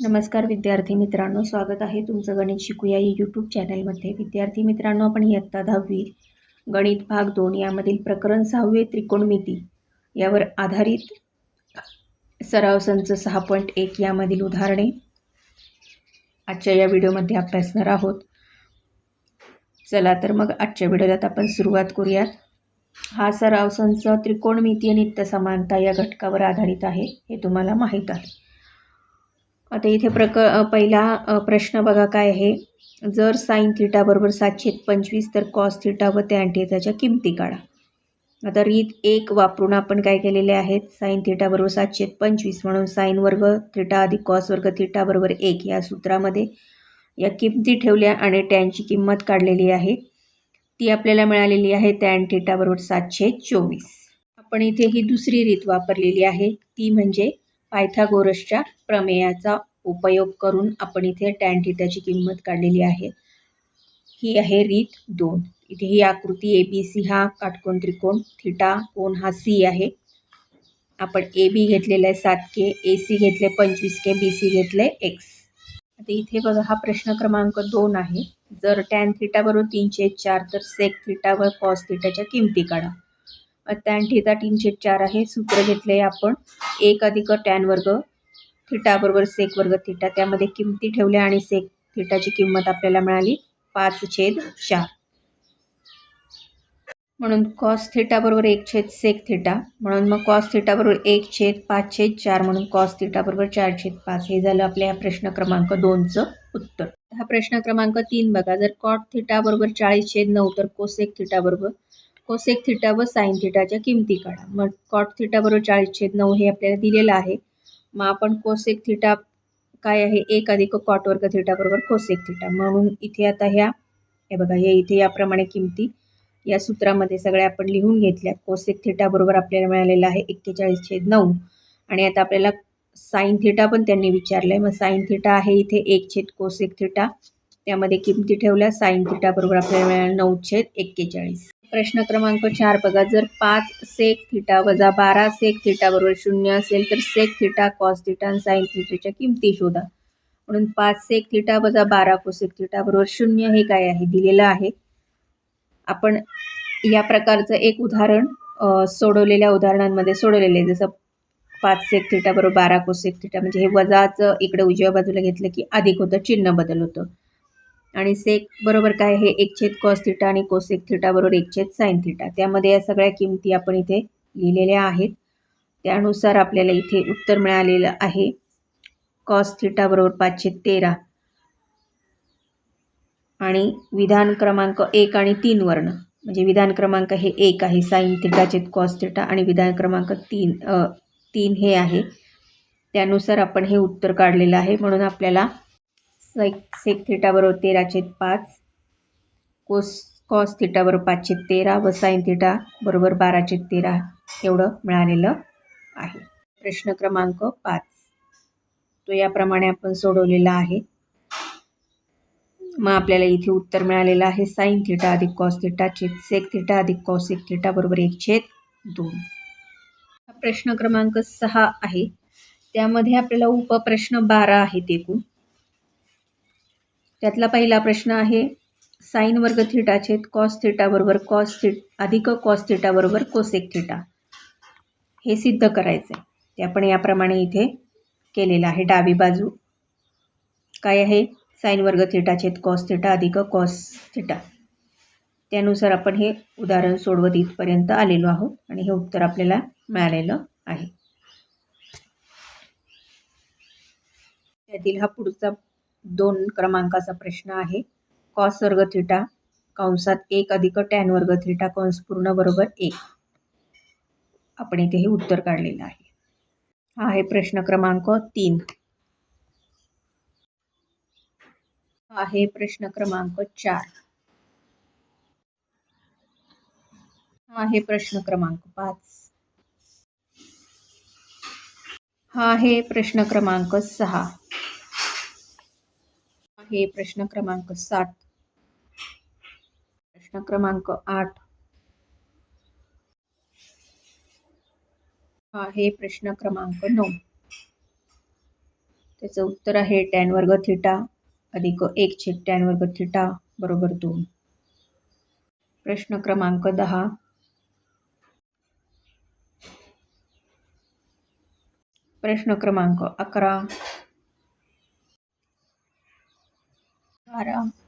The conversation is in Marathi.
नमस्कार विद्यार्थी मित्रांनो स्वागत आहे तुमचं गणित शिकूया या यूट्यूब चॅनलमध्ये विद्यार्थी मित्रांनो आपण इयत्ता दहावी गणित भाग दोन यामधील प्रकरण सहावे त्रिकोणमिती. यावर आधारित सराव संच सहा पॉईंट एक यामधील उदाहरणे आजच्या या व्हिडिओमध्ये अभ्यासणार आहोत. चला तर मग आजच्या व्हिडिओला आपण सुरुवात करूयात. हा सराव संच त्रिकोणमिती आणि नित्य समानता या घटकावर आधारित आहे हे तुम्हाला माहीत आहे. आता इथे प्रक पहिला प्रश्न बघा काय आहे. जर साईन थिटा बरोबर सातशे पंचवीस तर कॉस थिटा व त्या थिटाच्या किमती काढा. आता रीत एक वापरून आपण काय केलेले आहेत? साईन थिटा बरोबर सातशे पंचवीस म्हणून साईन वर्ग थिटा अधिक कॉस वर्ग थिटा बरोबर एक या सूत्रामध्ये या किमती ठेवल्या आणि टॅनची किंमत काढलेली आहे. ती आपल्याला मिळालेली आहे टॅन थिटा बरोबर सातशे चोवीस. आपण इथे ही दुसरी रीत वापरलेली आहे. ती म्हणजे पायथागोरसच्या प्रमेयाचा उपयोग करून आपण इथे टॅन थिटाची किंमत काढलेली आहे. ही आहे रीत दोन. इथे ही आकृती ए बी सी हा काटकोन त्रिकोण थिटा कोण हा सी आहे. आपण ए बी घेतलेला आहे सात के ए सी घेतले पंचवीस के बी सी घेतले एक्स आता इथे बघा हा प्रश्न क्रमांक दोन आहे. जर टॅन थिटा बरोबर तीनशे चार तर सेक थिटा व कॉस थिटाच्या किमती काढा. टॅन थिटा तीनशे चार आहे. सूत्र घेतले आपण. एक अधिक टॅन वर्ग थिटा बरोबर सेक वर्ग थिटा. त्यामध्ये किमती ठेवल्या आणि सेक थिटाची किंमत आपल्याला मिळाली पाच छेद चार. म्हणून कॉस थिटा बरोबर एक छेद सेक थिटा. म्हणून मग कॉस थिटा बरोबर एक छेद पाच छेद चार. म्हणून कॉस थिटा बरोबर चार छेद पाच. हे झालं आपल्या या प्रश्न क्रमांक दोनचं उत्तर. हा प्रश्न क्रमांक तीन बघा. जर कॉट थिटा बरोबर चाळीस छेद नऊ तर कोसेक थिटा बरोबर कोसेक थिटा व साईन थिटाच्या किमती काढा. मग कॉट थिटा बरोबर चाळीस छेद नऊ हे आपल्याला दिलेलं आहे. मग आपण कोसेक थिटा काय आहे? एक अधिक कॉट वर्ग थिटा बरोबर कोसेक थिटा म्हणून इथे आता ह्या हे बघा हे इथे याप्रमाणे किमती. या सूत्रामध्ये सगळ्या आपण लिहून घेतल्या. कोसेक थिटा बरोबर आपल्याला मिळालेलं आहे एक्केचाळीस छेद नऊ. आणि आता आपल्याला साईन थिटा पण त्यांनी विचारलं आहे मग साईन थिटा आहे इथे एक छेद कोसेक थिटा त्यामध्ये किमती ठेवल्या. साईन थिटा बरोबर आपल्याला मिळालं नऊ छेद एक्केचाळीस. प्रश्न क्रमांक चार बघा. जर पाच सेक थिटा वजा बारा सेक थिटा बरोबर शून्य असेल तर सेक थिटा कॉस थिटा आणि साईन थिटाच्या किमती शोधा. म्हणून पाच सेक थिटा वजा बारा कोसेक थिटा बरोबर शून्य हे काय आहे? दिलेलं आहे. आपण या प्रकारचं एक उदाहरण सोडवलेल्या उदाहरणांमध्ये सोडवलेलं आहे. जसं पाच सेक थिटा बरोबर बारा कोसेक थिटा म्हणजे हे वजाचं इकडे उजव्या बाजूला घेतलं की अधिक होतं चिन्ह बदल होतं. आणि सेक बरोबर काय हे एक छेद कॉस थिटा आणि कोसेक थिटा बरोबर एक छेद साईन थिटा त्यामध्ये या सगळ्या किमती आपण इथे लिहिलेल्या आहेत. त्यानुसार आपल्याला इथे उत्तर मिळालेलं आहे. कॉस थिटा बरोबर पाचशे तेरा. आणि विधान क्रमांक एक आणि तीन वर्ण. म्हणजे विधान क्रमांक हे एक आहे. साईन थिटाचे कॉस थिटा आणि विधान क्रमांक तीन तीन हे आहे. त्यानुसार आपण हे उत्तर काढलेलं आहे. म्हणून आपल्याला सेक सेक थिटाबरोबर तेराचे पाच. कोस कॉस थिटा पाचशे तेरा. व साईन थिटा बरोबर बाराचे तेरा. एवढं मिळालेलं आहे. प्रश्न क्रमांक पाच. तो याप्रमाणे आपण सोडवलेला आहे. मग आपल्याला इथे उत्तर मिळालेलं आहे. साईन थिटा अधिक कॉस थिटा छेद सेक थिटा अधिक कॉसेक थिटा बरोबर एक छेद दोन. हा प्रश्न क्रमांक सहा आहे. त्यामध्ये आपल्याला उपप्रश्न बारा आहेत एकूण. त्यातला पहिला प्रश्न आहे साईन वर्ग थिटा छेद कॉस थिटा बरोबर कॉस थिट अधिक कॉस थिटा बरोबर कोसेक थिटा. हे सिद्ध करायचं आहे ते आपण याप्रमाणे इथे केलेलं आहे. डावी बाजू. काय आहे? साईन वर्ग थिटा छेद कॉस थिटा अधिक कॉस थिटा. त्यानुसार आपण हे उदाहरण सोडवत इथपर्यंत आलेलो आहोत आणि हे उत्तर आपल्याला मिळालेलं आहे. त्यातील हा पुढचा दोन क्रमांकाचा प्रश्न आहे. कॉस वर्ग थिटा कंसात एक अधिक टॅन वर्ग थिटा कंस पूर्ण बरोबर एक. आपण इथे हे उत्तर काढलेलं आहे. हा आहे प्रश्न क्रमांक तीन. हा आहे प्रश्न क्रमांक चार. हा आहे प्रश्न क्रमांक पाच. हा आहे प्रश्न क्रमांक सहा. आहे प्रश्न क्रमांक सात. प्रश्न क्रमांक आठ. हा आहे प्रश्न क्रमांक नऊ. त्याचं उत्तर आहे टॅन वर्ग थिटा अधिक एक छेद टॅन वर्ग थिटा बरोबर दोन. प्रश्न क्रमांक दहा. प्रश्न क्रमांक अकरा. बारा